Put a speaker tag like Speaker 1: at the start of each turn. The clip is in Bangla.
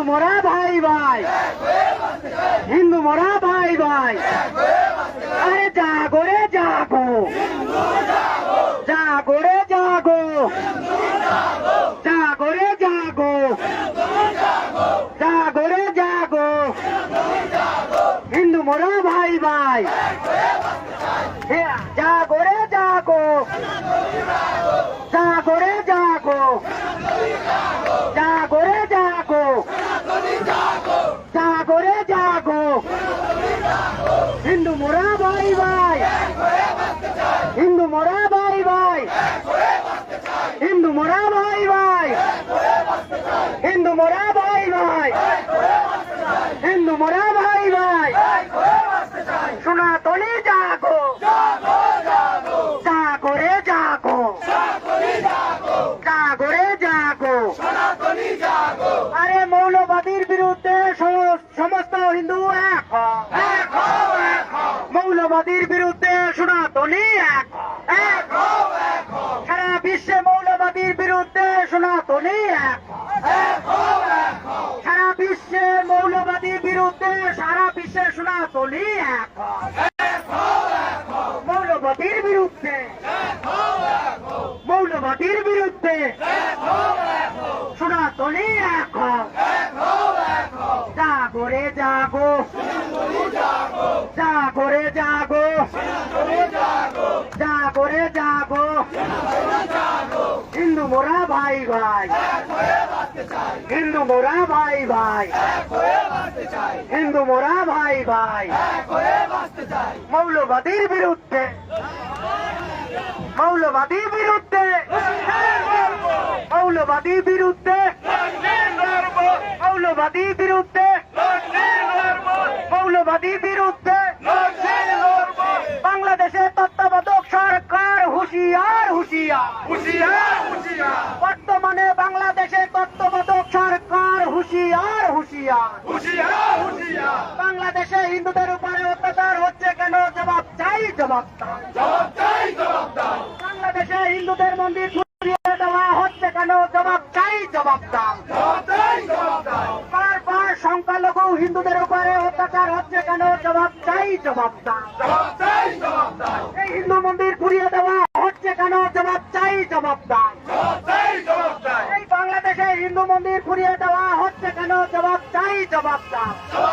Speaker 1: হিন্দু মোরা ভাই ভাই। হিন্দু মোরা ভাই ভাই। আরে জাগো রে জাগো। জাগো রে জাগো। জাগো রে জাগো। জাগো রে জাগো। হিন্দু মোরা ভাই ভাই হে, জাগো রে জাগো জাগো রে জাগো জাগো রে জাগো জাগো রে জাগো হিন্দু মোরা ভাই ভাই হিন্দু মোরা ভাই ভাই হিন্দু মোরা ভাই। ভাই হিন্দু মোরা ভাই। ভাই হিন্দু মোরা ভাই। ভাই সনাতনী জাগো। জাগো। রে জাগো। জাগো রে আরে মৌলবাদীর বিরুদ্ধে সম- সমস্ত হিন্দু এক। মৌলবাদীর বিরুদ্ধে সনাতনী এক। হও। সারা বিশ্বে মৌলবাদীর বিরুদ্ধে এক সারা বিশ্বে মৌলবাদীর বিরুদ্ধে সারা বিশ্বে মৌলবাদীর বিরুদ্ধে। মৌলবাদীর বিরুদ্ধে। সনাতনী এক। হও। জাগো। রে জাগো জাগো রে জাগো জাগো রে হিন্দু মোরা ভাই ভাই। হিন্দু মোরা ভাই ভাই। হিন্দু মোরা ভাই ভাই। মৌলবাদীর বিরুদ্ধে। মৌলবাদীর বিরুদ্ধে। মৌলবাদীর বিরুদ্ধে। মৌলবাদীর বিরুদ্ধে। মৌলবাদীর বিরুদ্ধে। বর্তমানে বাংলাদেশের তত্ত্বাবধায়ক সরকার হুঁশিয়ার হুঁশিয়ার। বাংলাদেশে হিন্দুদের উপরে অত্যাচার হচ্ছে কেন? জবাব চাই জবাব চাই বাংলাদেশে হিন্দুদের মন্দির ঘুরিয়ে দেওয়া হচ্ছে কেন? জবাব চাই জবাব দাও। বারবার সংখ্যালঘু হিন্দুদের উপরে অত্যাচার হচ্ছে কেন? জবাব চাই জবাব দাও। এই হিন্দু মন্দির ঘুরিয়ে দেওয়া হচ্ছে কেন? জবাব চাই জবাব দাও। এই বাংলাদেশে হিন্দু মন্দির ঘুরিয়ে দেওয়া হচ্ছে কেন? জবাব চাই জবাব দাও।